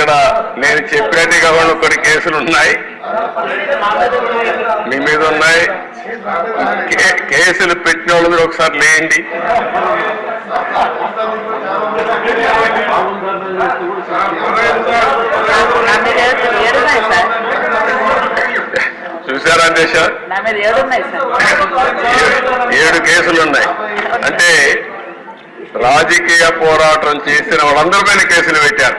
ఇక్కడ నేను చెప్పినట్టుగా ఉన్న కొన్ని కేసులు ఉన్నాయి. మీ మీద ఉన్నాయి. కేసులు పెట్టిన వాళ్ళు మీరు ఒకసారి లేండి సార్ చూసారా దేశ ఏడు కేసులు ఉన్నాయి. అంటే రాజకీయ పోరాటం చేసిన వాళ్ళందరిపైన కేసులు పెట్టారు.